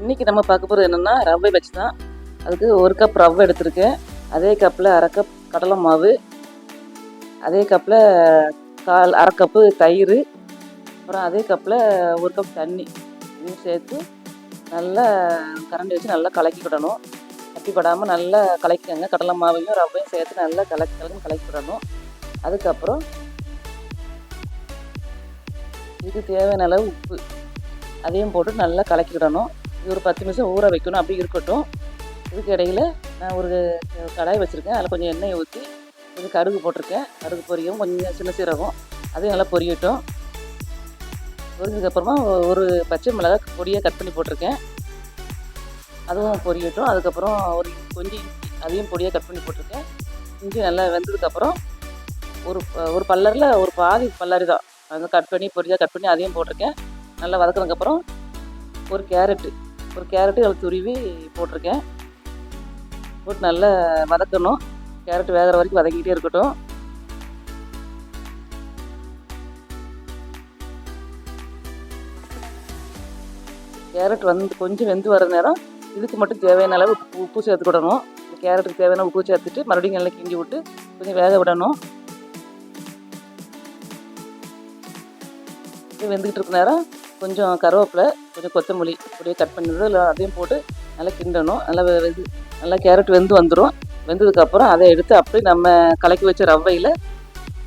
இன்றைக்கி நம்ம பார்க்க போகிறது என்னென்னா ரவை வச்சு தான். அதுக்கு ஒரு கப் ரவை எடுத்திருக்கேன். அதே கப்பில் அரை கப் கடலை மாவு. அதே கப்பில் கால் அரை கப்பு தயிர். அப்புறம் அதே கப்பில் ஒரு கப் தண்ணி. இதையும் சேர்த்து நல்லா கரண்டி வச்சு நல்லா கலக்கி விடணும். கட்டிப்படாமல் நல்லா கலக்கிக்கோங்க. கடலை மாவையும் ரவையும் சேர்த்து நல்லா கலக்கி கலக்கி கலக்கி விடணும். அதுக்கப்புறம் இதுக்கு தேவையான அளவு உப்பு. அதையும் போட்டு நல்லா கலக்கி விடணும். ஒரு பத்து நிமிஷம் ஊற வைக்கணும். அப்படி இருக்கட்டும். இதுக்கு இடையில் நான் ஒரு கடாய் வச்சுருக்கேன். அதில் கொஞ்சம் எண்ணெயை ஊற்றி கொஞ்சம் கருகு போட்டிருக்கேன். கருகு பொரியும் கொஞ்சம் சின்ன சீரகம். அதையும் நல்லா பொரியட்டும். பொரிஞ்சதுக்கப்புறமா ஒரு பச்சை மிளகாய் பொடியாக கட் பண்ணி போட்டிருக்கேன். அதுவும் பொரியட்டும். அதுக்கப்புறம் ஒரு கொஞ்சம் இஞ்சி அதையும் பொடியாக கட் பண்ணி போட்டிருக்கேன். இஞ்சி நல்லா வெந்ததுக்கப்புறம் ஒரு ஒரு பல்லரில் ஒரு பாதி பல்லரி தான். அதை கட் பண்ணி பொரியாக கட் பண்ணி அதையும் போட்டிருக்கேன். நல்லா வதக்கினதுக்கப்புறம் ஒரு கேரட்டு. ஒரு கேரட்டு அதில் துருவி போட்டிருக்கேன். போட்டு நல்லா வதக்கணும். கேரட் வேகிற வரைக்கும் வதக்கிட்டே இருக்கட்டும். கேரட் வந்து கொஞ்சம் வெந்து வர நேரம் இதுக்கு மட்டும் தேவையான அளவு உப்பு உப்பு சேர்த்துக்கிடணும் கேரட்டுக்கு தேவையான உப்பு சேர்த்துட்டு மறுபடியும் நல்லா கிண்டி விட்டு கொஞ்சம் வேக விடணும். வெந்துக்கிட்டு இருக்க நேரம் கொஞ்சம் கருவேப்பிலை கொஞ்சம் கொத்தமல்லி அப்படியே கட் பண்ணிவிட்டு இல்லை அதையும் போட்டு நல்லா கிண்டணும். நல்லா வெந்து இது நல்லா கேரட் வெந்து வந்துடும் வெந்ததுக்கப்புறம் அதை எடுத்து அப்படியே நம்ம கலக்கி வச்ச ரவையில்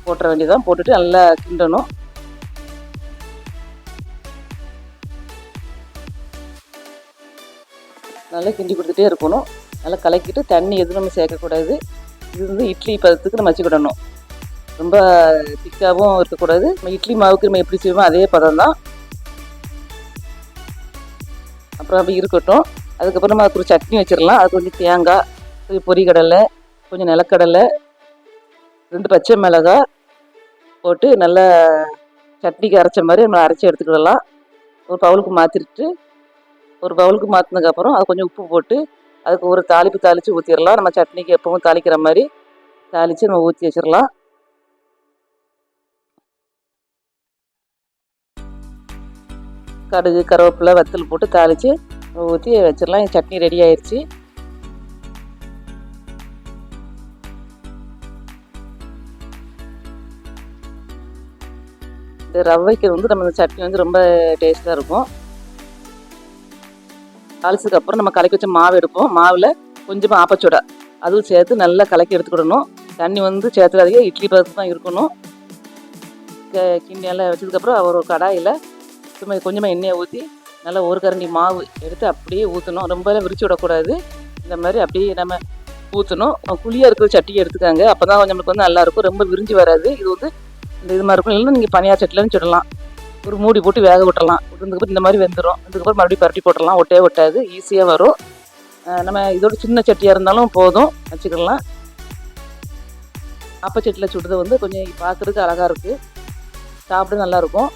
போட்டுற வேண்டியதான் போட்டுட்டு நல்லா கிண்டணும். நல்லா கிண்டி கொடுத்துட்டே இருக்கணும். நல்லா கலக்கிட்டு தண்ணி எதுவும் நம்ம சேர்க்கக்கூடாது. இது வந்து இட்லி பதத்துக்கு நம்ம வச்சுக்கிடணும் ரொம்ப திக்காகவும் இருக்கக்கூடாது. நம்ம இட்லி மாவுக்கு நம்ம எப்படி செய்வோமோ அதே பதம் தான் அப்புறம் அப்படி இருக்கட்டும். அதுக்கப்புறம் நம்ம அதுக்கு ஒரு சட்னி வச்சிடலாம். அது கொஞ்சம் தேங்காய் கொஞ்சம் பொரிகடலை கொஞ்சம் நிலக்கடலை ரெண்டு பச்சை மிளகாய் போட்டு நல்லா சட்னிக்கு அரைச்ச மாதிரி நம்ம அரைச்சி எடுத்துக்கிடலாம். ஒரு பவுலுக்கு மாற்றிட்டு ஒரு பவுலுக்கு மாற்றினதுக்கப்புறம் அது கொஞ்சம் உப்பு போட்டு அதுக்கு ஒரு தாளிப்பு தாளித்து ஊற்றிடலாம் நம்ம சட்னிக்கு எப்பவும் தாளிக்கிற மாதிரி தாளித்து நம்ம ஊற்றி வச்சிடலாம். கடுகு கருவேப்பிலை வத்தல் போட்டு தாளித்து ஊற்றி வச்சிடலாம். சட்னி ரெடி ஆயிடுச்சு இந்த ரவைக்கு வந்து நம்ம இந்த சட்னி வந்து ரொம்ப டேஸ்ட்டாக இருக்கும். தாளிச்சதுக்கு அப்புறம் நம்ம கலக்கி வச்ச மாவு எடுப்போம். மாவில் கொஞ்சமாக ஆப்பச்சோடா. அதுவும் சேர்த்து நல்லா கலக்கி எடுத்துக்கிடணும். தண்ணி வந்து சேர்த்துக்காதீங்க இட்லி பதத்து தான் இருக்கணும். க- கிண்டி நல்லா வச்சதுக்கப்புறம் ஒரு கடாயில் சும்மா கொஞ்சமாக எண்ணெயை ஊற்றி நல்லா ஒரு கரண்டி மாவு எடுத்து அப்படியே ஊற்றணும் ரொம்பலாம் விரிச்சு விடக்கூடாது. இந்த மாதிரி அப்படியே நம்ம ஊற்றணும் குழியாக இருக்கிற சட்டியை எடுத்துக்காங்க. அப்போ தான் நம்மளுக்கு வந்து நல்லாயிருக்கும். ரொம்ப விரிஞ்சு வராது. இது வந்து இந்த இது மாதிரி இருக்கும் இல்லைன்னா நீங்கள் பனியார் சட்டிலன்னு சொல்லலாம் ஒரு மூடி போட்டு வேக விட்டலாம் விட்டதுக்கப்புறம் இந்த மாதிரி வெந்துடும் இதுக்கப்புறம் மறுபடியும் பரட்டி போட்டலாம் ஒட்டே ஒட்டாது. ஈஸியாக வரும். நம்ம இதோட சின்ன சட்டியாக இருந்தாலும் போதும். வச்சுக்கலாம். அப்பச்சட்டியில் சுடுறது வந்து கொஞ்சம் பார்க்குறதுக்கு அழகாக இருக்குது சாப்பிட நல்லாயிருக்கும்.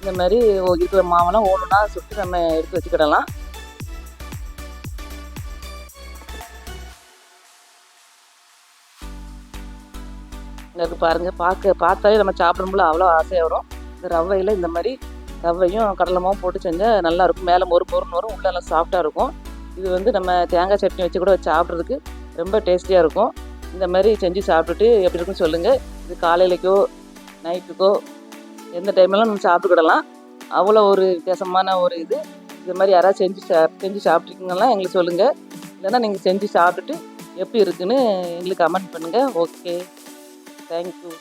இந்த மாதிரி இருக்கிற மாவெல்லாம் ஒன்றுனா சுட்டு நம்ம எடுத்து வச்சுக்கிடலாம். இருக்கு பாருங்க பார்க்க பார்த்தாலே நம்ம சாப்பிடும்போது அவ்வளோ ஆசையாக வரும். இந்த ரவையில் இந்த மாதிரி ரவையும் கடலமாவும் போட்டு செஞ்சால் நல்லா இருக்கும். மேலே மொறு மொறுன்னு வரும். உள்ள நல்லா சாஃப்டாக இருக்கும். இது வந்து நம்ம தேங்காய் சட்னி வச்சு கூட சாப்பிட்றதுக்கு ரொம்ப டேஸ்டியாக இருக்கும். இந்த மாதிரி செஞ்சு சாப்பிட்டுட்டு எப்படி இருக்குன்னு சொல்லுங்கள் இது காலையிலைக்கோ நைட்டுக்கோ எந்த டைம்லாம் நம்ம சாப்பிட்டுக்கிடலாம். அவ்வளோ ஒரு வித்தியாசமான ஒரு இது. இது மாதிரி யாராவது செஞ்சு சா செஞ்சு சாப்பிட்ருக்கீங்கன்னா எங்களுக்கு சொல்லுங்கள் இல்லைன்னா நீங்கள் செஞ்சு சாப்பிட்டுட்டு எப்படி இருக்குன்னு எங்களுக்கு கமெண்ட் பண்ணுங்கள் ஓகே தேங்க்யூ